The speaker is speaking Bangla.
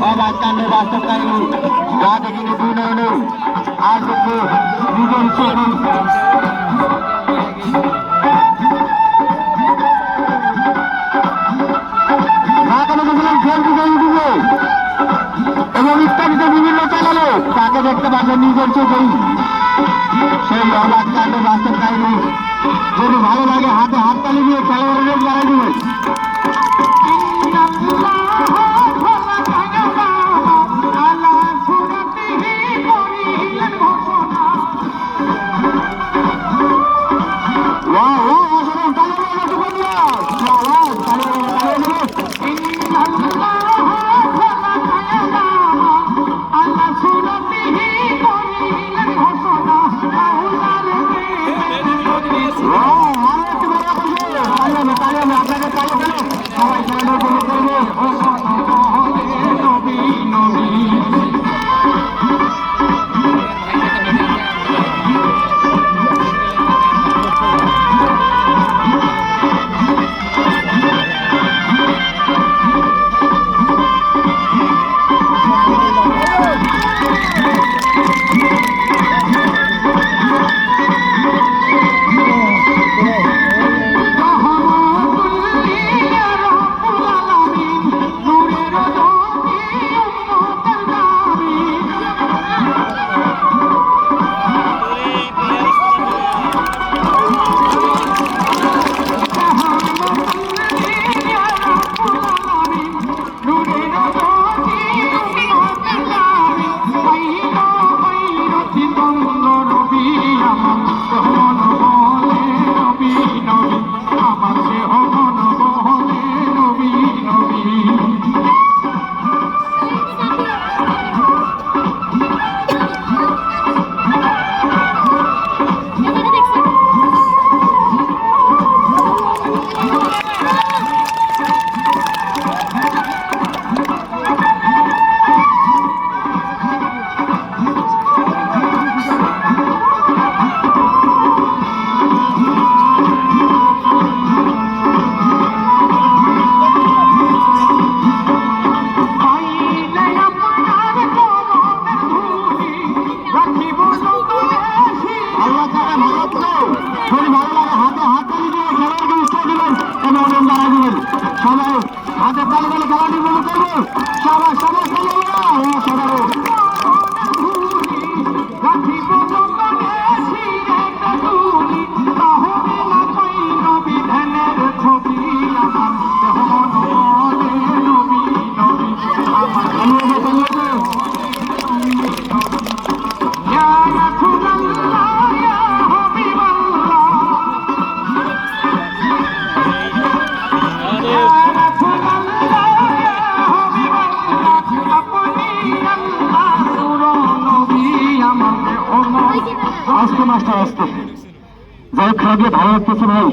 পারেনি রাতে কিন্তু দুই নয়নে আর দেখব দুজন এবং ইত্যাদিতে বিভিন্ন চ্যানেলে তাকে দেখতে পাচ্ছেন নিজের চোখেই সেই অবাক কাণ্ড বাস্তব কাহিনী। যদি ভালো লাগে, হাতে হাত তালি দিয়ে খেলোয়াড়দের বাড়াই দিবেন। আস্তে মাস্টার আসতেছে। যাই খারাপ ভালো লাগতেছে ভাই।